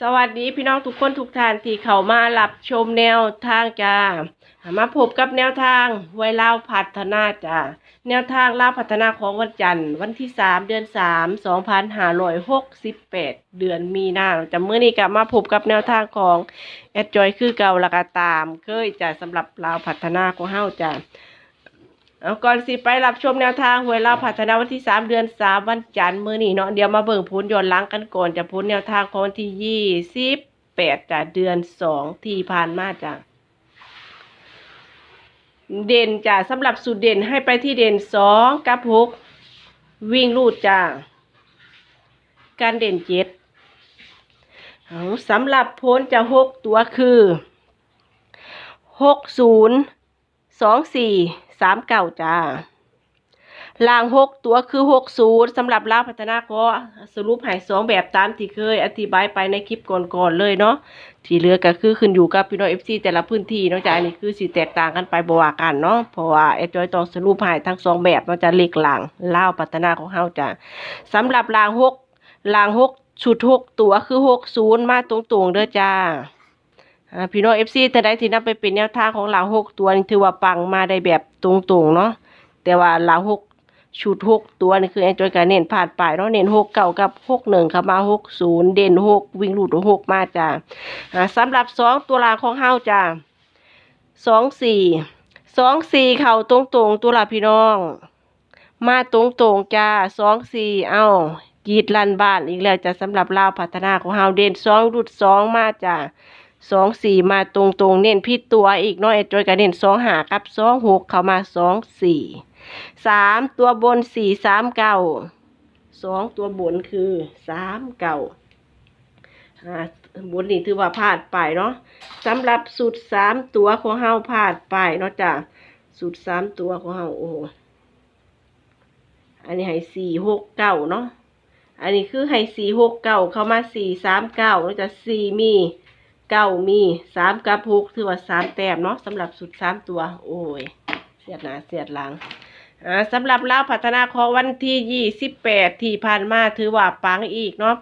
สวัสดีพี่น้องทุกคนทุกท่านที่เข้ามารับชมแนวทางจ้ามาพบกับแนวทางไว้เล่าพัฒนาจ้าแนวทางเล่าพัฒนาของวันจันทร์วันที่สามเดือนสามสองพันห้าร้อยหกสิบแปดเดือนมีนาจะเมื่อนี้กลับมาพบกับแนวทางของแอดจอยคือเก่าละก็ตาม เคยจ้าสำหรับลาวพัฒนาของเฮาจ้า เอาก่อนสิไปรับชมแนวทางหวยเราพัฒนาวันที่สามเดือนสามวันจันทร์มื้อนี้เนาะเดี๋ยวมาเบิ่งผลย้อนหลังกันก่อนจะผลแนวทางของวันที่ยี่สิบแปดจ้ะเดือนสองที่ผ่านมาจ้ะเด่นจ้ะสำหรับสูตรเด่นให้ไปที่เด่นสองกับหกวิ่งลูดจ้ะการเด่นเจ็ดเอาสำหรับผลจะหกตัวคือหกศูนย์สองสี่ สามเก้าจ้าลางหกตัวคือหกศูนย์สำหรับลาวพัฒนาก็สรุปให้สองแบบตามที่เคย อธิบายไปในคลิปก่อนๆเลยเนาะที่เหลือก็คือขึ้นอยู่กับพี่น้องเอฟซีแต่ละพื้นที่เนาะจ้าอันนี้คือสิแตกต่างกันไปบว่ากันเนาะเพราะว่าไอ้จอยต้องสรุปให้ทั้งสองแบบเนาะจะเล็กลางลาวพัฒนาของเฮาจ้าสำหรับลางหกลางหกชุดหกตัวคือหกศูนย์มาตรงๆเด้อจ้า พี่น้องเอฟซีแต่ใดที่นำไปเป็นแนวทางของหลางหกตัวนี่ถือว่าปังมาได้แบบตรงๆเนาะแต่ว่าหลางหกชุดหกตัวนี่คือแอนจอยการเน้นผ่านไปเนาะเน้นหกเก่ากับหกหนึ่งเข้ามาหกศูนย์เด่นหกวิ่งหลุดหกมาจ้าอ่าสำหรับสองตัวลาของเฮาจ้าสองสี่สองสี่เข่าตรงๆตัวละพี่น้อง มาตรงๆจ้าสองสี่เอ้ากีดลันบ้านอีกแล้วจ้ะสำหรับลาวพัฒนาของเฮาเด่นสองรุดสองมาจ้า สองสี่มาตรงตรงเน้นพิดตัวอีกเน้อยจอยกันเน้นสองหากับสองหกเข้ามาสองสี่สามตัวบนสี่สามเก้าสองตัวบนคือสามเก้าอ่าบนนี่ถือว่าพลาดไปเนาะสำหรับสูตรสามตัวของเฮาพลาดไปเนาะจ้ะสูตรสามตัวของเฮาโอ้โหอันนี้ให้สี่หกเก้าเนาะอันนี้คือให้สี่หกเก้าเข้ามาสี่สามเก้าเนาะจ้ะสี่มี เก้ามีสามกับหกถือว่าสามแต้มเนาะสำหรับสุดสามตัว โอ้ย เสียดหนาเสียดหลังอ่าสำหรับลาวพัฒนาของวันที่ยี่สิบแปดที่ผ่านมาถือว่าปังอีกเนาะ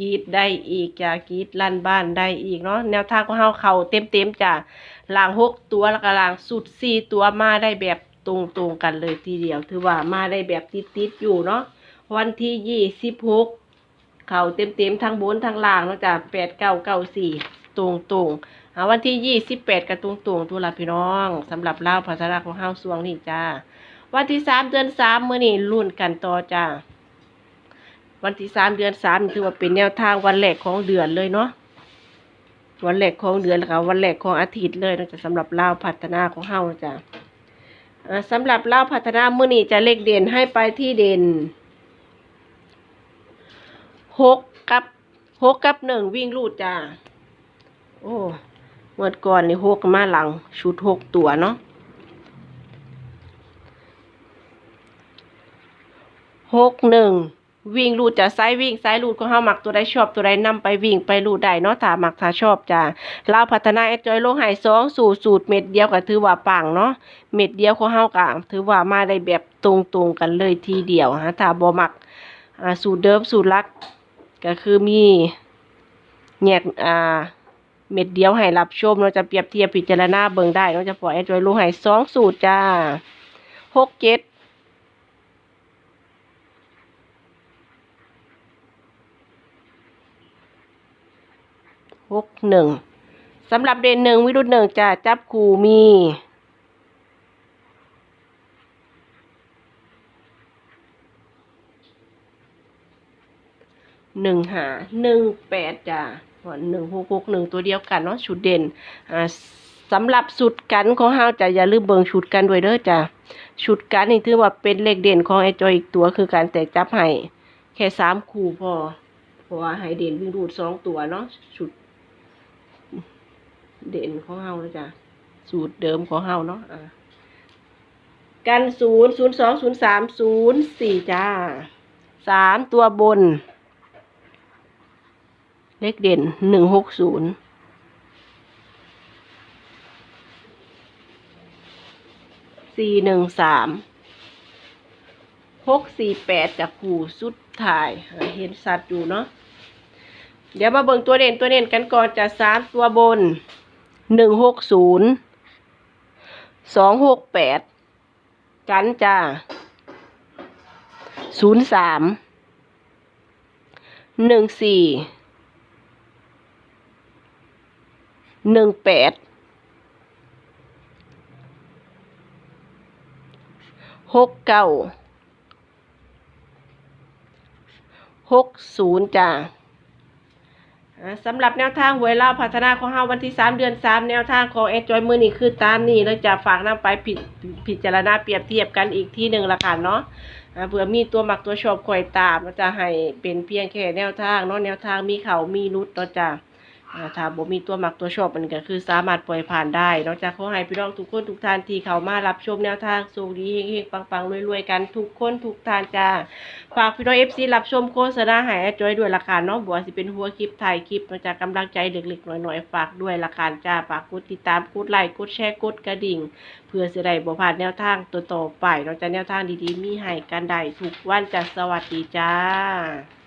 กรีดได้อีกจ้ะกรีดลั่นบ้านได้อีกเนาะแนวทางของเฮาเขาเต็มเต็มจ้ะลางหกตัวแล้วก็ลางสุดสี่ตัวมาได้แบบตรงๆกันเลยทีเดียวถือว่ามาได้แบบติดๆอยู่เนาะวันที่ยี่สิบหกเข่าเต็มเต็มๆทั้งบนทั้งล่างเนาะจ้ะแปดเก้าเก้าสี่ ตรงตรงๆอ่าวันที่ยี่สิบแปดกับตรงตรงตัวละพี่น้องสำหรับเล่าวพัฒนาของเฮาสวงนี่จ้า วันที่สามเดือนสามมื้อนี้รุ่นกันต่อจ้า วันที่สามเดือนสามนี่ถือว่าเป็นแนวทางวันแรกของเดือนเลยเนาะวันแรกของเดือนแล้วก็วันแรกของอาทิตย์เลยนะจ้ะสำหรับเล่าพัฒนาของเฮาจ้ะอ่าสำหรับเล่าพัฒนามื้อนี้จะเลขเด่นให้ไปที่เด่นหกกับหกกับหนึ่งวิ่งลูดจ้า โอ้เมื่อก่อนนี่หกมาหลัง ชุดหกตัวเนาะหกหนึ่งวิ่งลูดจะไซวิ่งไซลูดของเฮามักตัวใดชอบตัวใดนำไปวิ่งไปลูดได้เนาะถ้ามักถ้าชอบจ้าลาพัฒนาแอดจอยลงหายสองสูตรสูตรเม็ดเดียวก็ถือว่าปังเนาะเม็ดเดียวของเฮากะถือว่ามาได้แบบตรงๆกันเลยทีเดียวฮะถ้าบ่มักสูตรเดิมสูตรลักก็คือมีแยกอ่า เม็ดเดียวให้รับชมเราจะเปรียบเทียบพิจารณาเบิ่งได้เราจะปล่อยให้จอยลงให้สองสูตรจ้าหกเจ็ดหกหนึ่งสำหรับเด่นหนึ่งวิรุธหนึ่งจ้าจับคู่มีหนึ่งหาหนึ่งแปดจ้ะ หนึ่งหกหกหนึ่งตัวเดียวกันเนาะชุดเด่นอ่าสำหรับชุดกันของเฮาจะอย่าลืมเบิ่งชุดกันด้วยเด้อจ้ะชุดกันนี่ถือว่าเป็นเลขเด่นของไอ้จอยอีกตัวคือการแตกจับให้แค่สามคู่พอเพราะว่าให้เด่นวิ่งรูดสองตัวเนาะชุด เด่นของเฮาแล้วจ้ะสูตรเดิมของเฮาเนาะอ่ากันศูนย์ศูนย์สองศูนย์สามศูนย์สี่จ้าสามตัวบน เลขเด่นหนึ่งหกศูนย์สี่หนึ่งสามหกสี่แปดจากผูสุดถ่าย เห็นสัตว์อยู่เนาะเดี๋ยวมาเบิ่งตัวเด่นตัวเด่นกันก่อนจะสามตัวบนหนึ่งหกศูนย์สองหกแปดกันจ้าศูนย์สามหนึ่งสี่ หนึ่งแปดหกเก้าหกศูนย์จ้าสำหรับแนวทางหวยเล่าพัฒนาของเฮาวันที่สามเดือนสามแนวทางของแอจอยมือนี่คือตามนี้แล้วจะฝากนำไปผิดพิดจารณาเปรียบเทียบกันอีกที่หนึ่งละค่ะเนาะเผื่อมีตัวหมักตัวชอบคอยตามเราจะให้เป็นเพียงแค่แนวทางเนาะแนวทางมีเขามีรุดเราจะอ่า ถ้าบ่มีตัวหมักตัวชอบมันก็คือสามารถปล่อยผ่านได้นอกจากขอให้พี่น้องทุกคนทุกท่านที่เข้ามารับชมแนวทางสูงดีเฮงๆปังๆรวยๆกันทุกคนทุกท่านจ้าฝากพี่น้องเอฟซีรับชมโฆษณาหายจอยด้วยราคาเนาะบัวสิเป็นหัวคลิปถ่ายคลิปมาจากกำลังใจเล็กๆหน่อยๆฝากด้วยราคาจ้าฝากกดติดตามกดไลค์กดแชร์กดกระดิ่ง เพื่อจะได้บ่พลาดแนวทางตัวต่อไปเราจะแนวทางดีๆมีให้กันได้ทุกวันจ้าสวัสดีจ้า